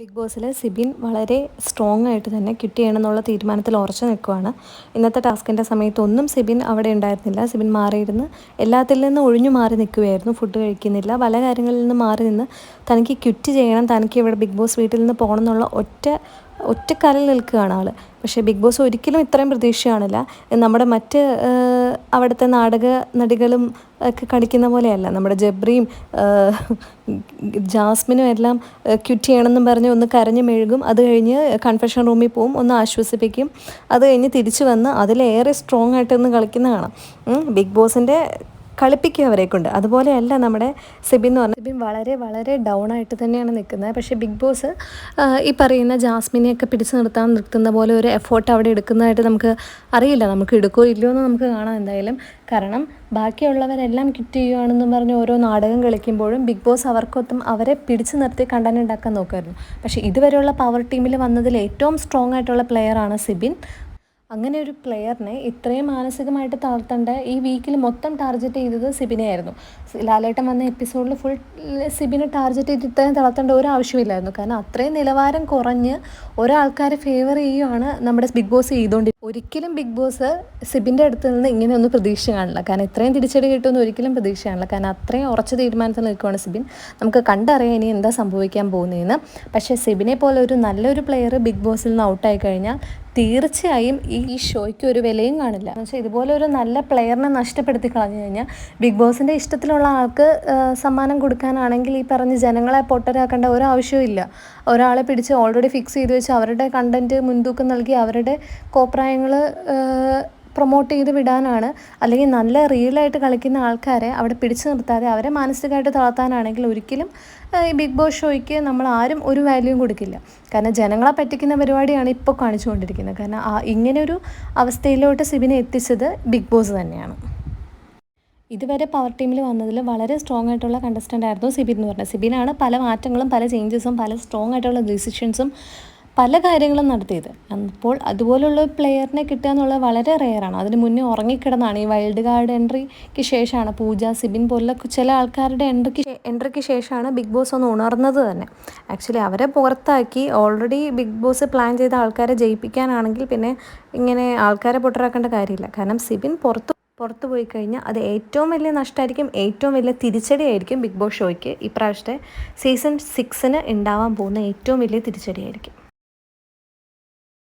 Big ബോസിൽ സിബിൻ വളരെ strong ആയിട്ട് തന്നെ കിട്ടിയണമെന്നുള്ള തീരുമാനത്തിൽ ഉറച്ചു നിൽക്കുവാണ്. ഇന്നത്തെ ടാസ്കിന്റെ സമയത്തൊന്നും സിബിൻ അവിടെ ഉണ്ടായിരുന്നില്ല. സിബിൻ മാറിയിരുന്ന് എല്ലാത്തിൽ നിന്ന് ഒഴിഞ്ഞു മാറി നിൽക്കുകയായിരുന്നു. ഫുഡ് കഴിക്കുന്നില്ല. പല കാര്യങ്ങളിൽ നിന്ന് മാറി നിന്ന് തനിക്ക് ക്വിറ്റ് ചെയ്യണം തനിക്ക് ഇവിടെ ബിഗ് ബോസ് വീട്ടിൽ നിന്ന് പോകണം എന്നുള്ള ഒറ്റ ഒറ്റക്കാലിൽ നിൽക്കുകയാണ് ആൾ പക്ഷേ ബിഗ് ബോസ് ഒരിക്കലും ഇത്രയും പ്രതീക്ഷ കാണില്ല നമ്മുടെ മറ്റ് അവിടുത്തെ നാടക നടികളും ഒക്കെ കളിക്കുന്ന പോലെയല്ല. നമ്മുടെ ജബ്രിയും ജാസ്മിനും എല്ലാം ക്വിറ്റ് ചെയ്യണമെന്നും പറഞ്ഞ് ഒന്ന് കരഞ്ഞ് മെഴുകും. അത് കഴിഞ്ഞ് കൺഫെഷൻ റൂമിൽ പോവും ഒന്ന് ആശ്വസിപ്പിക്കും. അത് കഴിഞ്ഞ് തിരിച്ചു വന്ന് അതിലേറെ സ്ട്രോങ് ആയിട്ട് ഒന്ന് കളിക്കുന്ന കാണാം. ബിഗ് ബോസിന്റെ കളിപ്പിക്കുക അവരെ കൊണ്ട് അതുപോലെയല്ല നമ്മുടെ സിബിൻ എന്ന് പറഞ്ഞാൽ സിബിൻ വളരെ വളരെ ഡൗൺ ആയിട്ട് തന്നെയാണ് നിൽക്കുന്നത്. പക്ഷേ ബിഗ് ബോസ് ഈ പറയുന്ന ജാസ്മിനെയൊക്കെ പിടിച്ചു നിർത്താൻ നിർത്തുന്ന പോലെ ഒരു എഫേർട്ട് അവിടെ എടുക്കുന്നതായിട്ട് നമുക്ക് അറിയില്ല. നമുക്ക് എടുക്കോ ഇല്ലയോ എന്ന് നമുക്ക് കാണാം എന്തായാലും. കാരണം ബാക്കിയുള്ളവരെല്ലാം കിറ്റ് ചെയ്യുകയാണെന്ന് പറഞ്ഞ് ഓരോ നാടകം കളിക്കുമ്പോഴും ബിഗ് ബോസ് അവർക്കൊത്തും അവരെ പിടിച്ചു നിർത്തി കണ്ടനുണ്ടാക്കാൻ നോക്കുമായിരുന്നു. പക്ഷേ ഇതുവരെയുള്ള പവർ ടീമിൽ വന്നതിൽ ഏറ്റവും സ്ട്രോങ് ആയിട്ടുള്ള പ്ലെയറാണ് സിബിൻ. അങ്ങനെ ഒരു പ്ലെയറിനെ ഇത്രയും മാനസികമായിട്ട് തളർത്തേണ്ട ഈ വീക്കിൽ മൊത്തം ടാർഗറ്റ് ചെയ്തത് സിബിനെ ആയിരുന്നു. ലാലേട്ടൻ വന്ന എപ്പിസോഡിൽ ഫുൾ സിബിനെ ടാർജറ്റ് ചെയ്ത് ഇത്രയും തളർത്തേണ്ട ഒരു ആവശ്യമില്ലായിരുന്നു. കാരണം അത്രയും നിലവാരം കുറഞ്ഞ് ഒരാൾക്കാരെ ഫേവർ ചെയ്യുവാണ് നമ്മുടെ ബിഗ് ബോസ് ചെയ്തുകൊണ്ട് ഒരിക്കലും ബിഗ് ബോസ് സിബിന്റെ അടുത്ത് നിന്ന് ഇങ്ങനെയൊന്നും പ്രതീക്ഷ കാണില്ല. കാരണം ഇത്രയും തിരിച്ചടി കിട്ടുമെന്ന് ഒരിക്കലും പ്രതീക്ഷ കാണില്ല. കാരണം അത്രയും ഉറച്ച തീരുമാനത്തിൽ നിൽക്കുവാണ് സിബിൻ. നമുക്ക് കണ്ടറിയാം ഇനി എന്താ സംഭവിക്കാൻ പോകുന്നതെന്ന്. പക്ഷേ സിബിനെ പോലെ ഒരു നല്ലൊരു പ്ലെയർ ബിഗ് ബോസിൽ നിന്ന് ഔട്ടായി കഴിഞ്ഞാൽ തീർച്ചയായും ഈ ഷോയ്ക്ക് ഒരു വിലയും കാണില്ല. എന്ന് വെച്ചാൽ ഇതുപോലെ ഒരു നല്ല പ്ലെയറിനെ നഷ്ടപ്പെടുത്തി കളഞ്ഞു കഴിഞ്ഞാൽ ബിഗ് ബോസിന്റെ ഇഷ്ടത്തിലുള്ള ആൾക്ക് സമ്മാനം കൊടുക്കാനാണെങ്കിൽ ഈ പറഞ്ഞ് ജനങ്ങളെ പൊട്ടരാക്കേണ്ട ഒരു ആവശ്യവും ഒരാളെ പിടിച്ച് ഓൾറെഡി ഫിക്സ് ചെയ്ത് വെച്ച് അവരുടെ കണ്ടന്റ് മുൻതൂക്കം നൽകി അവരുടെ കോപ്രായങ്ങൾ പ്രൊമോട്ട് ചെയ്ത് വിടാനാണ്. അല്ലെങ്കിൽ നല്ല റിയലായിട്ട് കളിക്കുന്ന ആൾക്കാരെ അവിടെ പിടിച്ചു നിർത്താതെ അവരെ മാനസികമായിട്ട് തളർത്താനാണെങ്കിൽ ഒരിക്കലും ഈ ബിഗ് ബോസ് ഷോയ്ക്ക് നമ്മൾ ആരും ഒരു വാല്യൂയും കൊടുക്കില്ല. കാരണം ജനങ്ങളെ പറ്റിക്കുന്ന പരിപാടിയാണ് ഇപ്പോൾ കാണിച്ചുകൊണ്ടിരിക്കുന്നത്. കാരണം ആ ഇങ്ങനെയൊരു അവസ്ഥയിലോട്ട് സിബിനെ എത്തിച്ചത് ബിഗ് ബോസ് തന്നെയാണ്. ഇതുവരെ പവർ ടീമിൽ വന്നതിൽ വളരെ സ്ട്രോങ് ആയിട്ടുള്ള കണ്ടസ്റ്റന്റ് ആയിരുന്നു സിബിൻ എന്ന് പറഞ്ഞത്. സിബിനാണ് പല മാറ്റങ്ങളും പല ചേഞ്ചസും പല സ്ട്രോങ് ആയിട്ടുള്ള ഡിസിഷൻസും പല കാര്യങ്ങളും നടത്തിയത്. അപ്പോൾ അതുപോലുള്ള പ്ലെയറിനെ കിട്ടുക എന്നുള്ളത് വളരെ റെയറാണ് അതിന് മുന്നേ ഉറങ്ങിക്കിടന്നാണ്. ഈ വൈൽഡ് കാർഡ് എൻട്രിക്ക് ശേഷമാണ് പൂജ സിബിൻ പോലുള്ള ചില ആൾക്കാരുടെ എൻട്രിക്ക് എൻട്രിക്ക് ശേഷമാണ് ബിഗ് ബോസ് ഒന്ന് ഉണർന്നത് തന്നെ. ആക്ച്വലി അവരെ പുറത്താക്കി ഓൾറെഡി ബിഗ് ബോസ് പ്ലാൻ ചെയ്ത ആൾക്കാരെ ജയിപ്പിക്കാനാണെങ്കിൽ പിന്നെ ഇങ്ങനെ ആൾക്കാരെ പൊട്ടറാക്കേണ്ട കാര്യമില്ല. കാരണം സിബിൻ പുറത്ത് പുറത്തു പോയി കഴിഞ്ഞാൽ അത് ഏറ്റവും വലിയ നഷ്ടമായിരിക്കും ഏറ്റവും വലിയ തിരിച്ചടിയായിരിക്കും ബിഗ് ബോസ് ഷോയ്ക്ക്. ഇപ്രാവശ്യത്തെ സീസൺ സിക്സിന് ഉണ്ടാവാൻ പോകുന്ന ഏറ്റവും വലിയ തിരിച്ചടിയായിരിക്കും.